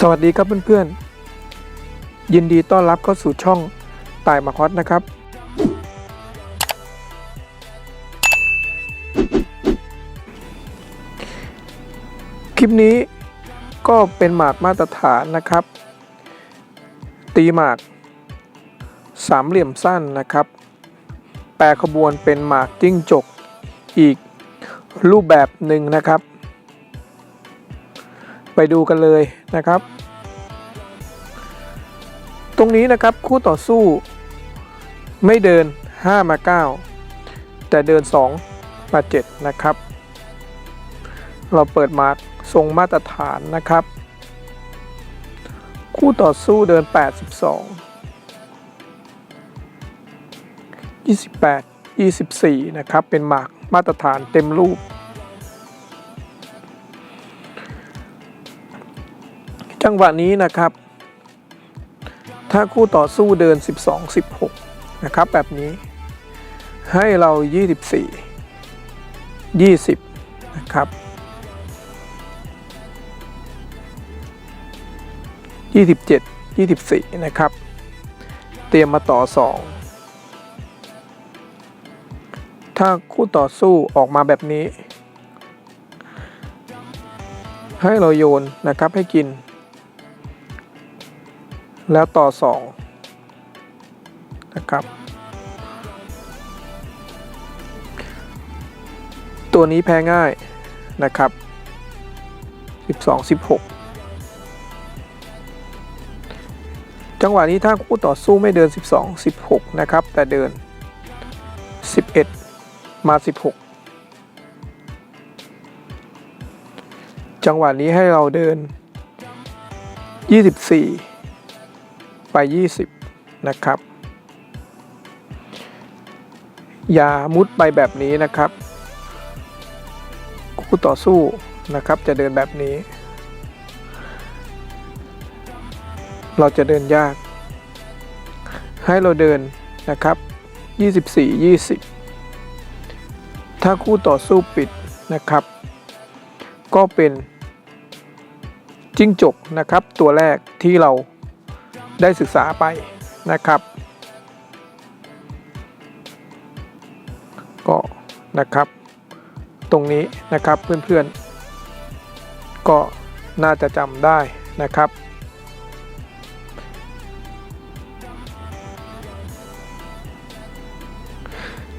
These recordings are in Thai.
สวัสดีครับเพื่อนๆ ยินดีต้อนรับเข้าสู่ช่องตายมาคอสนะครับ คลิปนี้ก็เป็นหมากมาตรฐานนะครับ ตีหมาก สามเหลี่ยมสั้นนะครับ แปรขบวนเป็นหมากจิ้งจกอีกรูปแบบหนึ่งนะครับ ไปดูกันเลยนะครับ ตรงนี้นะครับคู่ต่อสู้ ไม่เดิน 5 มา 9 แต่เดิน 2 มา 7 นะครับ เราเปิดมาร์กทรงมาตรฐานนะครับ คู่ต่อสู้เดิน82 28 24 นะครับ เป็นหมากมาตรฐานเต็มรูป จังหวะนี้นะครับ ถ้าคู่ต่อสู้เดิน 12 16 นะครับ แบบนี้ให้เรา 24 20 นะครับ 27 24 นะครับ เตรียมมาต่อ 2 ถ้าคู่ต่อสู้ออกมาแบบนี้ ให้เราโยนนะครับให้กิน แล้วต่อสองนะครับ ตัวนี้แพ้ง่ายนะครับ 12 16 จังหวะนี้ถ้าคู่ต่อสู้ไม่เดิน 12 16 นะครับ แต่เดิน 11 มา 16 จังหวะนี้ให้เราเดิน 24 ไป 20 นะครับ อย่ามุดไปแบบนี้นะครับ คู่ต่อสู้นะครับจะเดินแบบนี้ เราจะเดินยาก ให้เราเดินนะครับ 24 20 ถ้าคู่ต่อสู้ปิดนะครับ ก็เป็นจิ้งจกนะครับตัวแรกที่เรา ได้ศึกษาไปนะครับ ก็นะครับ ตรงนี้นะครับเพื่อนๆ ก็น่าจะจำได้นะครับ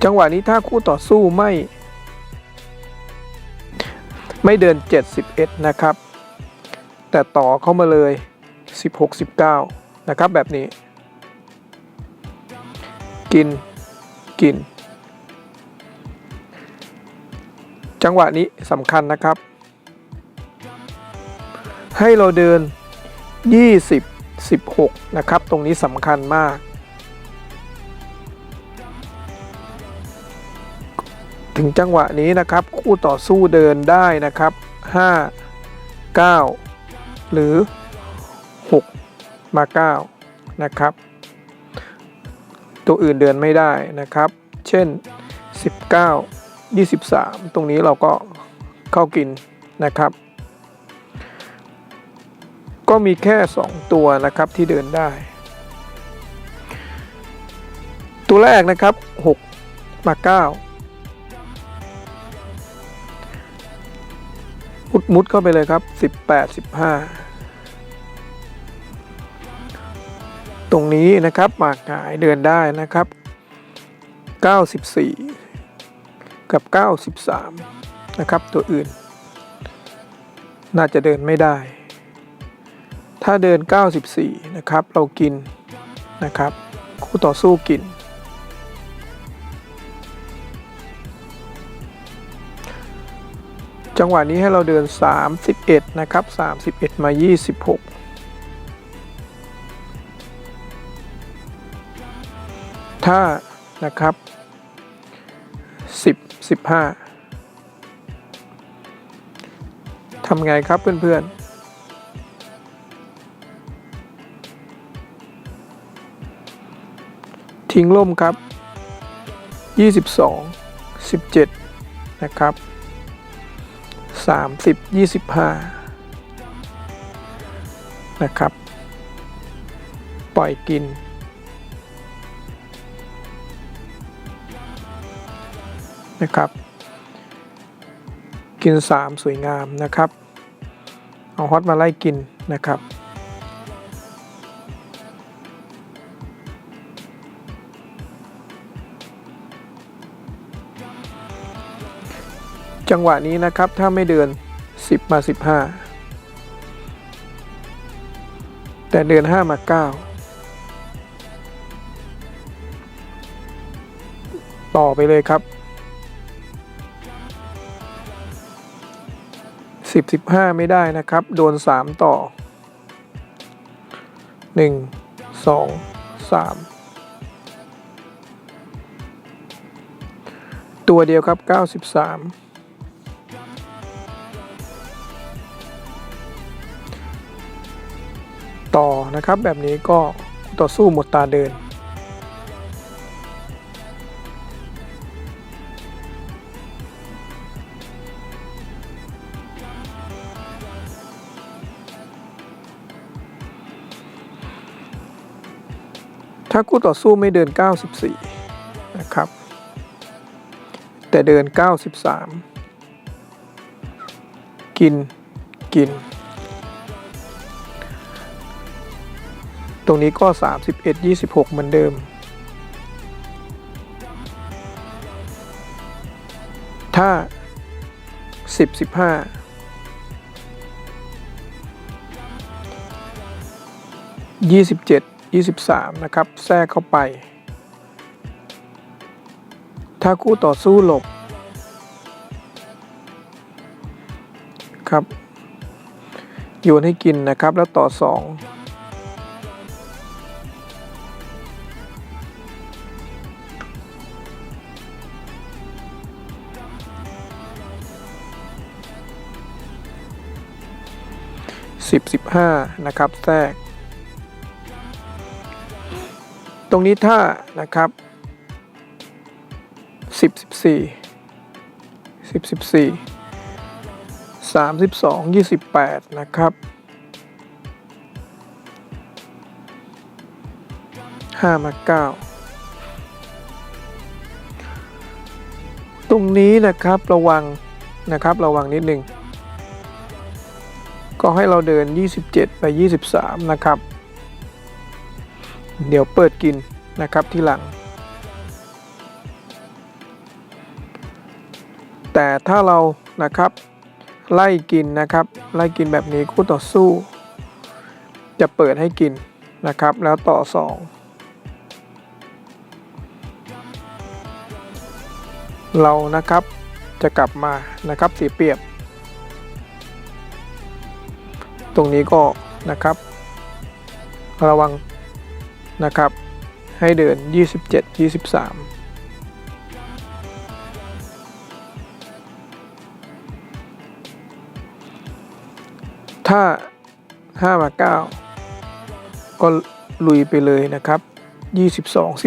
จังหวะนี้ถ้าคู่ต่อสู้ไม่ ไม่เดิน 71 นะครับ แต่ต่อเข้ามาเลย 16 19 นะครับแบบนี้ กินกิน จังหวะนี้สำคัญนะครับ ให้เราเดิน 20 16 นะครับ ตรงนี้สำคัญมาก ถึงจังหวะนี้นะครับ คู่ต่อสู้เดินได้นะครับ 5 9 หรือ 6 มา9นะครับ ตัวอื่นเดินไม่ได้นะครับ เช่น 19 23 ตรงนี้เราก็เข้ากินนะครับ ก็มีแค่ 2 ตัวนะครับที่เดินได้ ตัวแรกนะครับ 6 มา 9 มุดมุดเข้าไปเลยครับ 18 15 ตรงนี้นะครับหมากหงายเดินได้นะครับ 94 กับ 93 นะครับ ตัวอื่น น่าจะเดินไม่ได้ ถ้าเดิน 94 นะครับ เรากินนะครับ คู่ต่อสู้กิน จังหวะนี้ให้เราเดิน 31 นะครับ 31 มา 26 ถ้านะครับ 10 15ทำไงครับเพื่อนๆทิ้งล่มครับ 22 17 นะครับ 30 25 นะครับ ปล่อยกิน นะครับ กินสามสวยงามนะครับ เอาฮอตมาไล่กินนะครับจังหวะนี้นะครับ ถ้าไม่เดิน 10 มา 15 แต่เดิน 5 มา 9 ต่อไปเลยครับ 10 15 ไม่ได้นะครับ โดน 3 ต่อ 1 2 3 ตัวเดียวครับ 93 ต่อนะครับแบบนี้ก็ต่อสู้หมดตาเดิน ถ้าคู่ต่อสู้ไม่เดิน 94 นะครับ แต่เดิน 93 กินกิน ตรงนี้ก็ 31 26 เหมือนเดิม ถ้า 10 15 27 23 นะครับ แทรกเข้าไป ถ้าคู่ต่อสู้หลบ ครับ โยนให้กินนะครับแล้วต่อ2สิบสิบห้านะครับ แทรก รงนี้ถ้านะครับสิบสิบสี่สิบสี่สามสิบสองยี่สิบแปดนะครับห้ามาเก้าตรงนี้นะครับระวังนะครับระวังนิดหนึ่งก็ให้เราเดิน 27 ไป 23 นะครับ เดี๋ยวเปิดกินนะครับที่หลัง แต่ถ้าเรานะครับไล่กินนะครับ ไล่กินแบบนี้คู่ต่อสู้ จะเปิดให้กินนะครับ แล้วต่อ 2 เรานะครับจะกลับมานะครับเสียเปรียบ ตรงนี้ก็นะครับ ระวัง นะครับ ให้เดิน 27 23ถ้า5มา9 ก็ลุยไปเลยนะครับ 22 18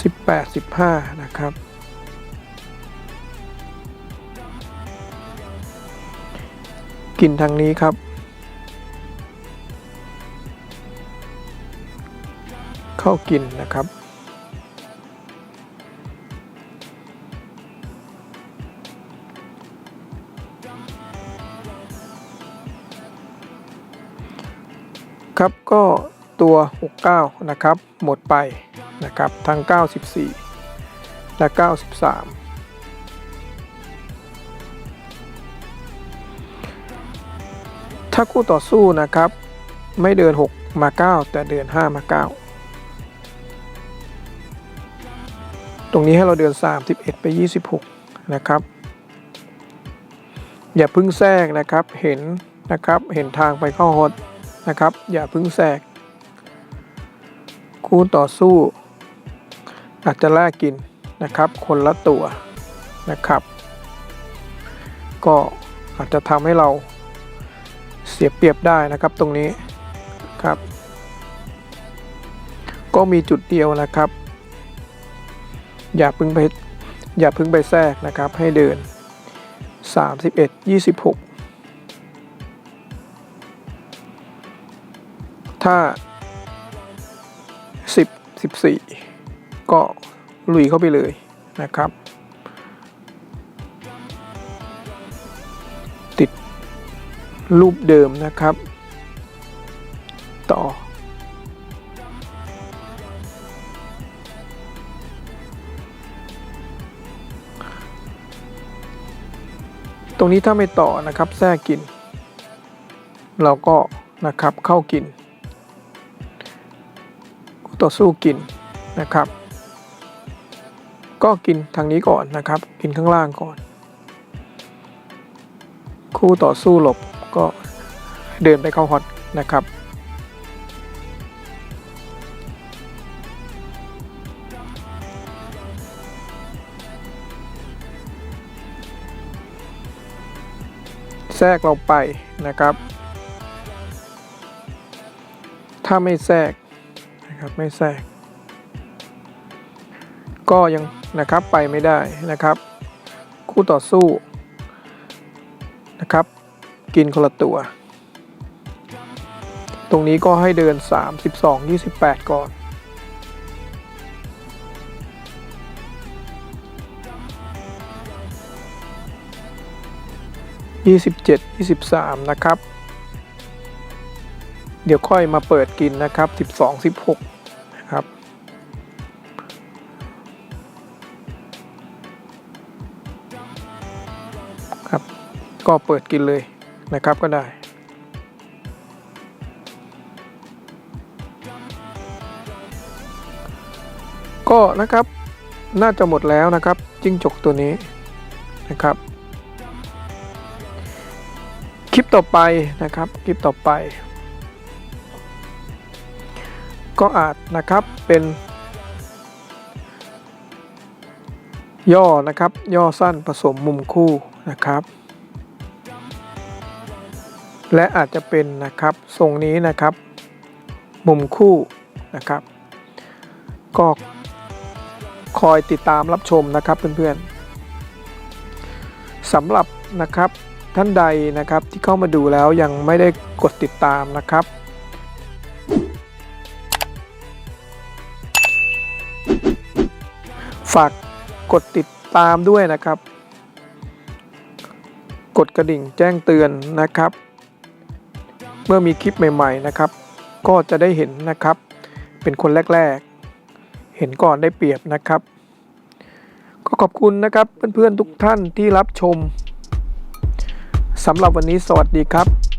18 15 นะครับ กินทางนี้ครับ เข้ากินนะครับ ครับก็ตัว 69 นะครับ หมดไปนะครับ ทั้ง 94 และ 93 ถ้าคู่ต่อสู้นะครับ ไม่เดิน 6 มา 9 แต่เดิน 5 มา 9 ตรงนี้ให้เราเดิน 31 ไป 26 นะครับ อย่าพึ่งแทรกนะครับเห็นนะครับเห็นทางไปเข้าฮอตนะครับ อย่าพึ่งแทรก คู่ต่อสู้ อาจจะแลกกินนะครับ คนละตัวนะครับ ก็อาจจะทำให้เรา สียเปรียบได้นะครับตรงนี้ครับ ก็มีจุดเดียวนะครับ อย่าพึ่งไปอย่าพึ่งไปแทรกนะครับให้เดิน 31 26 ถ้า 10 14 ก็ลุยเข้าไปเลยนะครับ รูปเดิมนะครับ ต่อ ตรงนี้ถ้าไม่ต่อนะครับแทรกกิน เราก็นะครับเข้ากินคู่ต่อสู้กินนะครับ ก็กินทางนี้ก่อนนะครับ กินข้างล่างก่อน คู่ต่อสู้หลบ ก็เดินไปเข้าฮอตนะครับ แทรกเราไปนะครับ ถ้าไม่แทรกนะครับไม่แทรก ก็ยังนะครับไปไม่ได้นะครับ คู่ต่อสู้นะครับ กินคนละตัว ตรงนี้ก็ให้เดิน 3 12 28 ก่อน 27 23 นะครับ เดี๋ยวค่อยมาเปิดกินนะครับ 12 16 นะครับครับ ก็เปิดกินเลย นะครับก็ได้ ก็นะครับน่าจะหมดแล้วนะครับจิ้งจกตัวนี้นะครับ คลิปต่อไปนะครับ คลิปต่อไป ก็อาจนะครับเป็นย่อนะครับย่อสั้นผสมมุมคู่นะครับ และอาจจะเป็นนะครับทรงนี้นะครับ มุมคู่นะครับ ก็คอยติดตามรับชมนะครับเพื่อนๆสำหรับนะครับท่านใดนะครับที่เข้ามาดูแล้วยังไม่ได้กดติดตามนะครับ ฝากกดติดตามด้วยนะครับ กดกระดิ่งแจ้งเตือนนะครับ เมื่อมีคลิปใหม่ๆนะครับ ก็จะได้เห็นนะครับ เป็นคนแรกๆ เห็นก่อนได้เปรียบนะครับ ก็ขอบคุณนะครับเพื่อนๆทุกท่านที่รับชมสำหรับวันนี้สวัสดีครับ